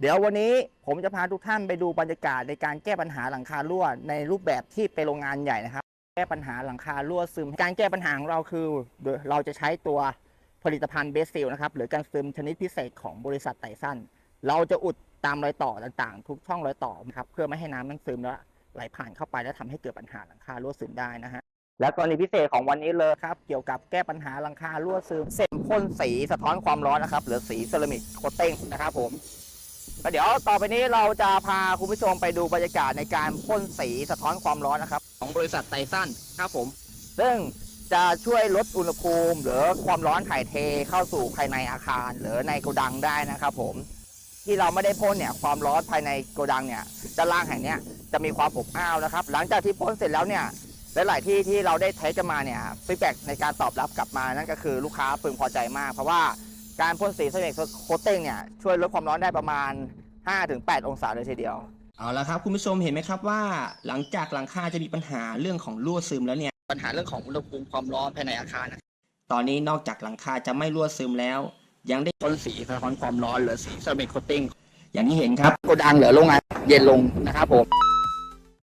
เดี๋ยววันนี้ผมจะพาทุกท่านไปดูบรรยากาศในการแก้ปัญหาหลังคารั่ว ในรูปแบบที่เป็นโรงงานใหญ่นะครับ แก้ปัญหาหลังคารั่วซึม การแก้ปัญหาของเราคือ เราจะใช้ตัวผลิตภัณฑ์เบสซิลนะครับหรือการซึมชนิดพิเศษของบริษัทไตสั้นเราจะอุดตามรอยต่อต่างๆ ทุกช่องรอยต่อครับเพื่อไม่ให้น้ำมันซึมแล้วไหลผ่านเข้าไปแล้วทำให้เกิดปัญหาหลังคารั่วซึมได้นะฮะและกรณีพิเศษของวันนี้เลยครับเกี่ยวกับแก้ปัญหาหลังคารั่วซึมเส้นพ่นสีสะท้อนความร้อนนะครับหรือสีเซรามิกโคตเต้งนะครับผม ก็เดี๋ยวต่อไปนี้เราจะพาคุณผู้ชมไปดูบรรยากาศในการพ่นสีสะท้อนความร้อนนะครับ ของบริษัทไตสั้นครับผม ซึ่งจะช่วยลดอุณหภูมิ หรือความร้อนถ่ายเทเข้าสู่ภายในอาคาร หรือในโกดังได้นะครับผมที่เราไม่ได้พ่นเนี่ยความร้อนภายในโกดังเนี่ยด้านล่างแห่งเนี้ยจะมีความอบอ้าวนะครับ หลังจากที่พ่นเสร็จแล้วเนี่ยหลาย ๆ ที่ที่เราได้เทสกันมาเนี่ยฟีดแบ็ในการตอบรับกลับมานั่นก็คือลูกค้าพึงพอใจมาก เพราะว่า การพ่นสีเซรามิกโคตติ้งเนี่ยช่วยลดความร้อนได้ประมาณ 5-8 องศาเลยทีเดียว เอาละครับคุณผู้ชมเห็นไหมครับว่า หลังจากหลังคาจะมีปัญหาเรื่องของรั่วซึมแล้วเนี่ยปัญหาเรื่องของอุณหภูมิความร้อนภายในอาคารนะตอนนี้นอกจากหลังคาจะไม่รั่วซึมแล้ว ยังได้พ่นสีสะท้อนความร้อนหรือสีเซรามิกโคตติ้งอย่างที่เห็นครับโกดังหรือโรงงานเย็นลงนะครับผม